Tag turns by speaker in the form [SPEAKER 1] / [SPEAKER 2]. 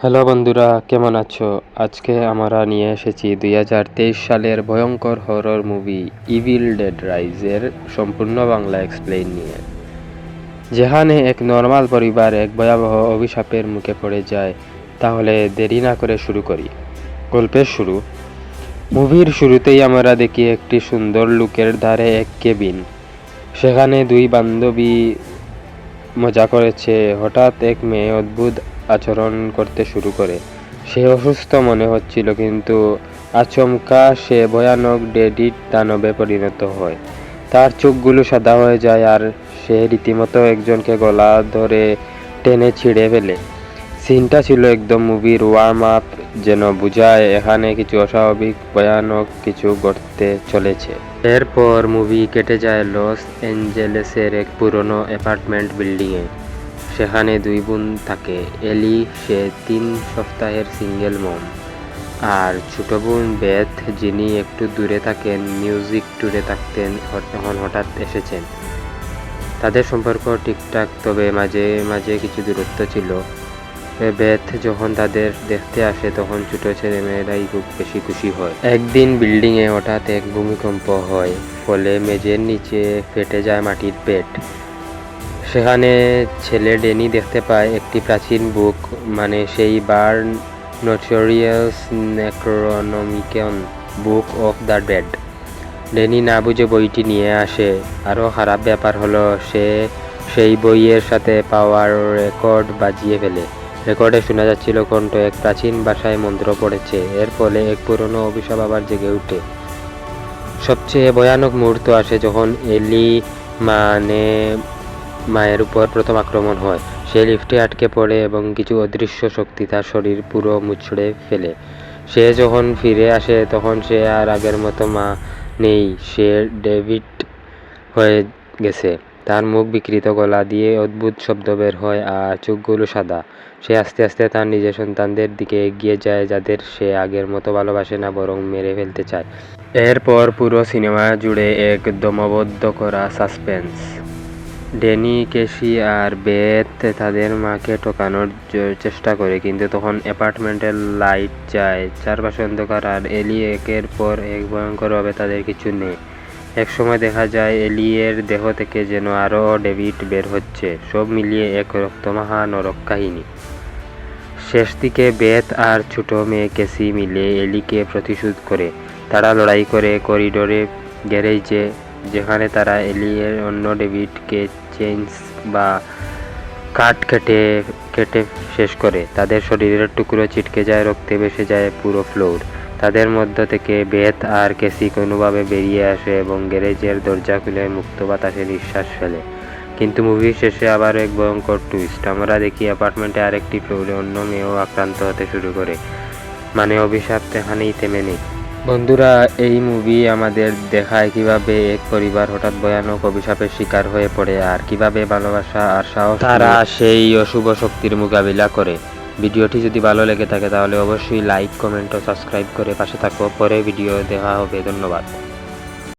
[SPEAKER 1] Hello বন্ধুরা, কেমন আছো? আজকে আমরা নিয়ে এসেছি দুই হাজার তেইশ সালের ভয়ঙ্কর হরর মুভি ইভিল ডেড রাইজের সম্পূর্ণ বাংলা এক্সপ্লেইন নিয়ে। যেখানে এক নর্মাল পরিবার এক ভয়াবহ অভিশাপের মুখে পড়ে যায়, তাহলে দেরি না করে শুরু করি। গল্পের শুরু। মুভির শুরুতেই আমরা দেখি একটি সুন্দর লুকের ধারে এক কেবিন। সেখানে দুই বান্ধবী মজা করেছে। হঠাৎ এক মেয়ে অদ্ভুত আচরণ করতে শুরু করে। সে অসুস্থ মনে হচ্ছিল, কিন্তু আচমকা সে ভয়ানক ডেডিট দানবে পরিণত হয়। তার চোখগুলো সাদা হয়ে যায় আর সে রীতিমতো একজনকে গলা ধরে টেনে ছিঁড়ে ফেলে। সিনটা ছিল একদম মুভির ওয়ার্ম আপ যেন বুঝায়, এখানে কিছু অস্বাভাবিক ভয়ানক কিছু ঘটতে চলেছে। এরপর মুভি কেটে যায় লস অ্যাঞ্জেলেসের এক পুরনো অ্যাপার্টমেন্ট বিল্ডিংয়ে। সেখানে দুই বোন থাকে, এলি, সে তিন সপ্তাহের সিঙ্গেল মম। আর ছোট বোন বেথ, যিনি একটু দূরে থাকেন, মিউজিক ট্যুরে থাকতেন তখন হঠাৎ এসেছেন। তাদের সম্পর্ক ঠিকঠাক, তবে মাঝে মাঝে কিছু দূরত্ব ছিল। বেথ যখন তাদের দেখতে আসে, তখন ছোট ছেলে মেয়েরাই খুব বেশি খুশি হয়। একদিন বিল্ডিংয়ে হঠাৎ এক ভূমিকম্প হয়, ফলে মেঝের নিচে ফেটে যায় মাটির পেট। সেখানে ছেলে ডেনি দেখতে পায়, একটি প্রাচীন বুক মানে সেই বার notorious Necronomicon book of the dead. Danny না বুঝে বইটি নিয়ে আসে। আরও খারাপ ব্যাপার হলো, সে সেই বইয়ের সাথে পাওয়ার রেকর্ড বাজিয়ে ফেলে। রেকর্ডে শোনা যাচ্ছিল কণ্ঠ এক প্রাচীন ভাষায় মন্ত্র পড়েছে। এর ফলে এক পুরনো অভিশাপ আবার জেগে ওঠে সবচেয়ে ভয়ানক মুহূর্ত আসে যখন এলি মানে মায়ের উপর প্রথম আক্রমণ হয়। সে লিফটে আটকে পড়ে এবং কিছু অদৃশ্য শক্তি তার শরীর পুরো মুচড়ে ফেলে। সে যখন ফিরে আসে তখন সে আর আগের মতো মা নেই, সে ডেভিড হয়ে গেছে। তার মুখ বিকৃত গলা দিয়ে অদ্ভুত শব্দ বের হয় আর চোখগুলো সাদা। সে আস্তে আস্তে তার নিজের সন্তানদের দিকে এগিয়ে যায় যাদের সে আগের মতো ভালোবাসে না, বরং মেরে ফেলতে চায়। এরপর পুরো সিনেমা জুড়ে এক দমবদ্ধ করা সাসপেন্স। ডেনি কেশি আর বেথ তাদের মাকে ঠকানোর চেষ্টা করে, কিন্তু তখন অ্যাপার্টমেন্টের লাইট যায়। চারপাশে অন্ধকার আর এলি একের পর এক ভয়ঙ্করভাবে তাদের কিছু নেই। এক সময় দেখা যায় এলিয়ের দেহ থেকে যেন আরও ডেভিড বের হচ্ছে। সব মিলিয়ে এক রক্তমাহা নরক কাহিনী শেষ দিকে বেথ আর ছোট মেয়ে কেসি মিলে এলিকে প্রতিশোধ করে। তারা লড়াই করে করিডোরে গ্যারেজে, যেখানে তারা এলিয়ের অন্য ডেভিডকে চেঞ্জ বা কাঠ কেটে কেটে শেষ করে। তাদের শরীরের টুকরো ছিটকে যায়, রক্তে ভেসে যায় পুরো ফ্লোর। তাদের মধ্য থেকে বেথ আর কেসি কোনোভাবে বেরিয়ে আসে এবং গ্যারেজের দরজা খুলে মুক্ত বাতাসে নিঃশ্বাস ফেলে। কিন্তু মুভির শেষে আবার এক ভয়ঙ্কর টুইস্ট আমরা দেখি অ্যাপার্টমেন্টে আরেকটি ফ্লোরে অন্য মেয়েও আক্রান্ত হতে শুরু করে। মানে অভিশাপ এখানেই থেমে নেই। বন্ধুরা এই মুভি আমাদের দেখায় কীভাবে এক পরিবার হঠাৎ ভয়ানক অভিশাপের শিকার হয়ে পড়ে আর কীভাবে ভালোবাসা আর সাহস তারা সেই অশুভ শক্তির মোকাবিলা করে। ভিডিওটি যদি ভালো লেগে থাকে তাহলে অবশ্যই লাইক, কমেন্ট ও সাবস্ক্রাইব করে পাশে থাকো। পরে ভিডিও দেওয়া হবে। ধন্যবাদ।